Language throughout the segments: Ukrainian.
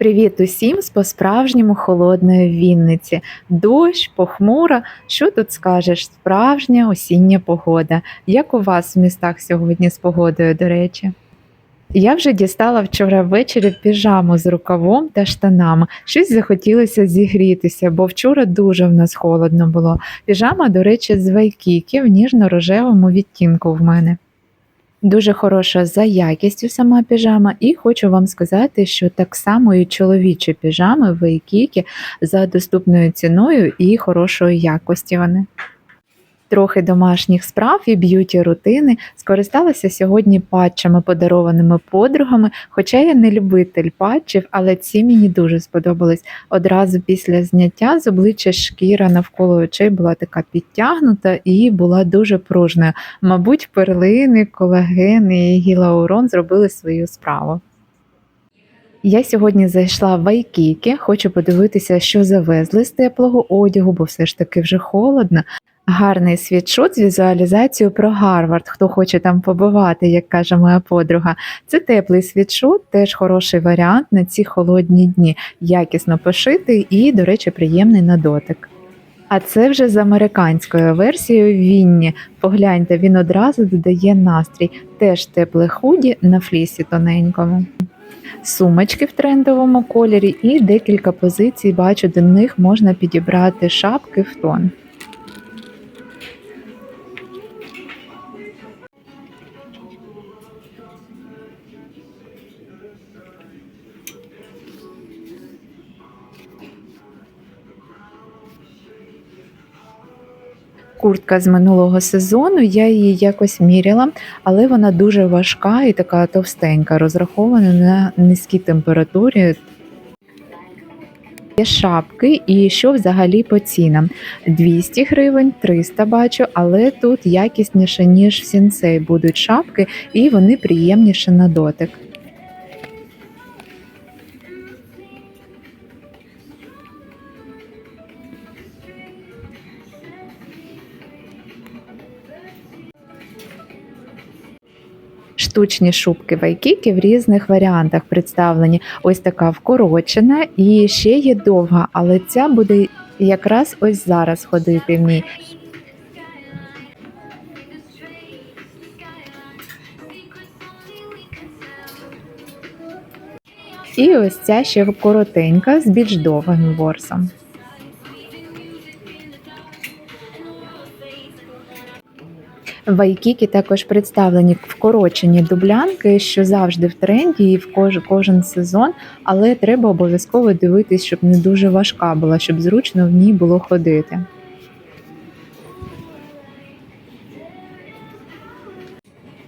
Привіт усім з по-справжньому холодної Вінниці. Дощ, похмуро. Що тут скажеш? Справжня осіння погода. Як у вас в містах сьогодні з погодою, до речі? Я вже дістала вчора ввечері піжаму з рукавом та штанами. Щось захотілося зігрітися, бо вчора дуже в нас холодно було. Піжама, до речі, з вайкіки в ніжно-рожевому відтінку в мене. Дуже хороша за якістю сама піжама, і хочу вам сказати, що так само і чоловічі піжами в Ейкікі за доступною ціною і хорошої якості вони. Трохи домашніх справ і б'юті рутини скористалася сьогодні патчами, подарованими подругами. Хоча я не любитель патчів, але ці мені дуже сподобались. Одразу після зняття з обличчя шкіра навколо очей була така підтягнута і була дуже пружною. Мабуть, перлини, колаген і гілаурон зробили свою справу. Я сьогодні зайшла в Айкіки, хочу подивитися, що завезли з теплого одягу, бо все ж таки вже холодно. Гарний світшот з візуалізацією про Гарвард, хто хоче там побувати, як каже моя подруга. Це теплий світшот, теж хороший варіант на ці холодні дні, якісно пошитий і, до речі, приємний на дотик. А це вже з американською версією Вінні. Погляньте, він одразу додає настрій. Теж тепле худі на флісі тоненькому. Сумочки в трендовому кольорі і декілька позицій, бачу, до них можна підібрати шапки в тон. Куртка з минулого сезону, я її якось міряла, але вона дуже важка і така товстенька, розрахована на низькій температурі. Є шапки і що взагалі по цінам? 200 гривень, 300 бачу, але тут якісніше, ніж в сінцей будуть шапки, і вони приємніше на дотик. Штучні шубки вайкіки в різних варіантах представлені. Ось така вкорочена і ще є довга, але ця буде якраз ось зараз ходити в ній. І ось ця ще коротенька з більш довгим ворсом. В також представлені вкорочені дублянки, що завжди в тренді і в кож, кожен сезон, але треба обов'язково дивитись, щоб не дуже важка була, щоб зручно в ній було ходити.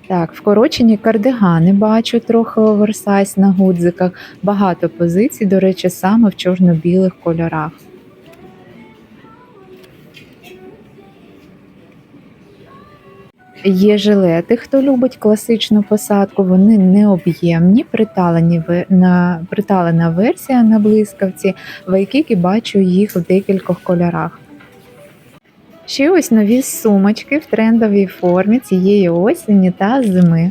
Так, вкорочені кардигани бачу трохи оверсайз на гудзиках, багато позицій, до речі, саме в чорно-білих кольорах. Є жилети, хто любить класичну посадку, вони необ'ємні, приталені на приталена версія на блискавці. В Айкікі бачу їх в декількох кольорах. Ще ось нові сумочки в трендовій формі цієї осені та зими.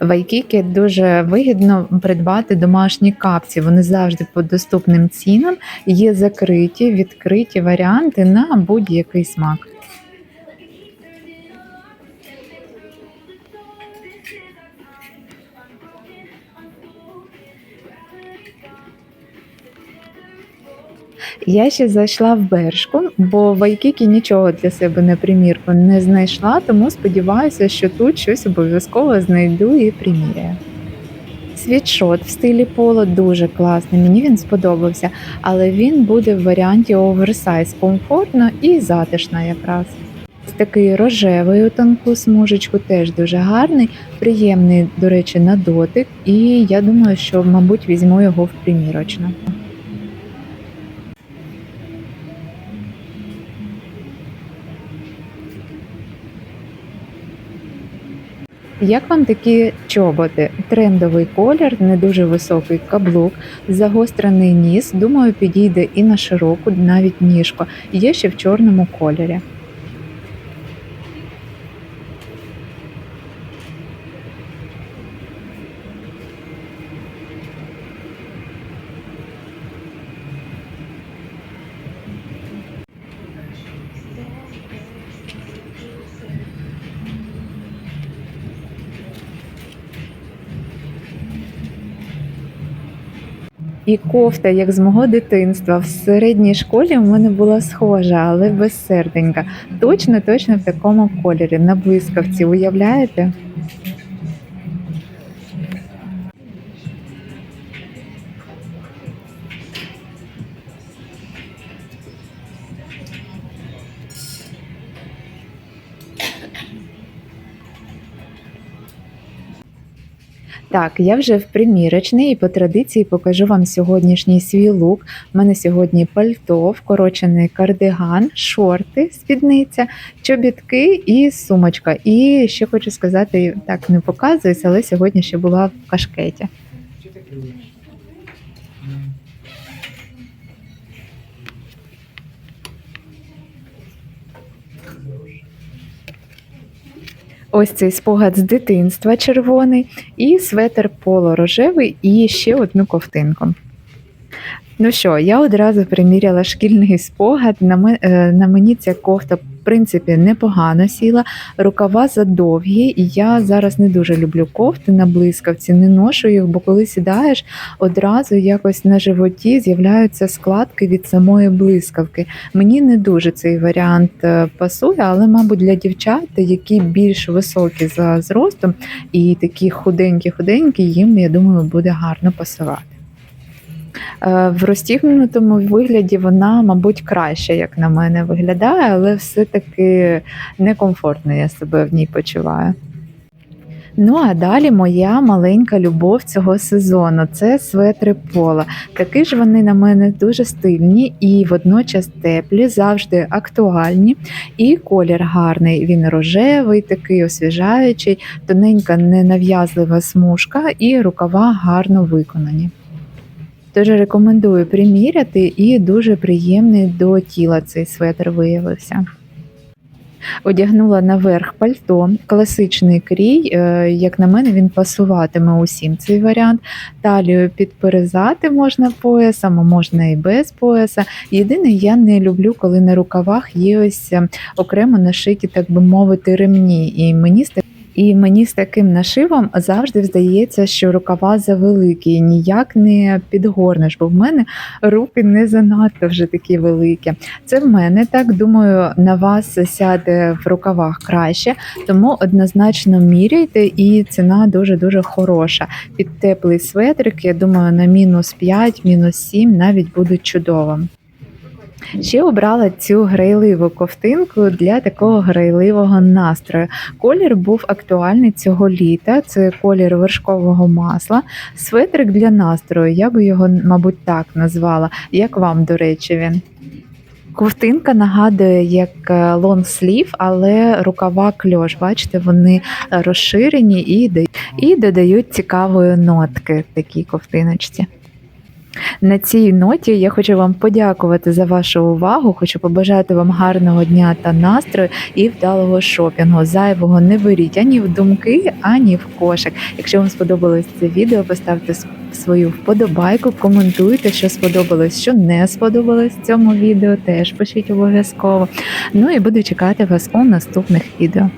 В Айкікі дуже вигідно придбати домашні капці. Вони завжди по доступним цінам. Є закриті, відкриті варіанти на будь-який смак. Я ще зайшла в Бершку, бо в Айкікі нічого для себе на примірку не знайшла, тому сподіваюся, що тут щось обов'язково знайду і приміряю. Світшот в стилі поло дуже класний, мені він сподобався, але він буде в варіанті оверсайз, комфортно і затишно якраз. Такий рожевий у тонку смужечку теж дуже гарний, приємний, до речі, на дотик, і я думаю, що, мабуть, візьму його в примірочно. Як вам такі чоботи? Трендовий колір, не дуже високий каблук, загострений ніс. Думаю, підійде і на широку, навіть ніжко. Є ще в чорному кольорі. І кофта, як з мого дитинства, в середній школі у мене була схожа, але без серденька. Точно, точно в такому кольорі, на блискавці, уявляєте? Так, я вже в примірочній і по традиції покажу вам сьогоднішній свій лук. У мене сьогодні пальто, вкорочений кардиган, шорти, спідниця, чобітки і сумочка. І ще хочу сказати, так не показуюся, але сьогодні ще була в кашкеті. Ось цей спогад з дитинства червоний, і светр поло рожевий, і ще одну ковтинку. Ну що, я одразу приміряла шкільний спогад. На, е, мені ця кофта, принципі, непогано сіла. Рукава задовгі, я зараз не дуже люблю кофти на блискавці, не ношу їх, бо коли сідаєш, одразу якось на животі з'являються складки від самої блискавки. Мені не дуже цей варіант е, пасує, але, мабуть, для дівчат, які більш високі за зростом і такі худенькі-худенькі, їм, я думаю, буде гарно пасувати. Е, В розтігнутому вигляді вона, мабуть, краще, як на мене, виглядає, але все-таки некомфортно я себе в ній почуваю. Ну а далі моя маленька любов цього сезону це светри пола. Такі ж вони на мене дуже стильні і водночас теплі, завжди актуальні. І колір гарний. Він рожевий, такий освіжаючий, тоненька ненав'язлива смужка, і рукава гарно виконані. Тож рекомендую приміряти і дуже приємний до тіла цей светр виявився. Одягнула наверх пальто, класичний крій. е, Як на мене, він пасуватиме усім цей варіант. Талію підперезати можна поясом, а можна і без пояса. Єдине, я не люблю, коли на рукавах є ось е, окремо нашиті, так би мовити, ремні. І мені з так- і мені з таким нашивом завжди здається, що рукава завеликі, ніяк не підгорнеш, бо в мене руки не занадто вже такі великі. Це в мене так. Думаю, на вас сяде в рукавах краще, тому однозначно міряйте, і ціна дуже дуже хороша. Під теплий светрик, я думаю, на мінус 5, мінус 7 навіть будуть чудовим. Ще обрала цю грайливу ковтинку для такого грайливого настрою. Колір був актуальний цього літа. Це колір вершкового масла. Светрик для настрою. Я би його, мабуть, так назвала. Як вам, до речі, він? Ковтинка нагадує як лонгслів, але рукава кльош. Бачите, вони е, розширені і, і додають цікавої нотки такій ковтиночці. На цій ноті я хочу вам подякувати за вашу увагу. Хочу побажати вам гарного дня та настрою і вдалого шопінгу. Зайвого не беріть ані в думки, ані в кошик. Якщо вам сподобалось це відео, поставте свою вподобайку, коментуйте, що сподобалось, що не сподобалось цьому відео. Теж пишіть обов'язково. Ну і буду чекати вас у наступних відео.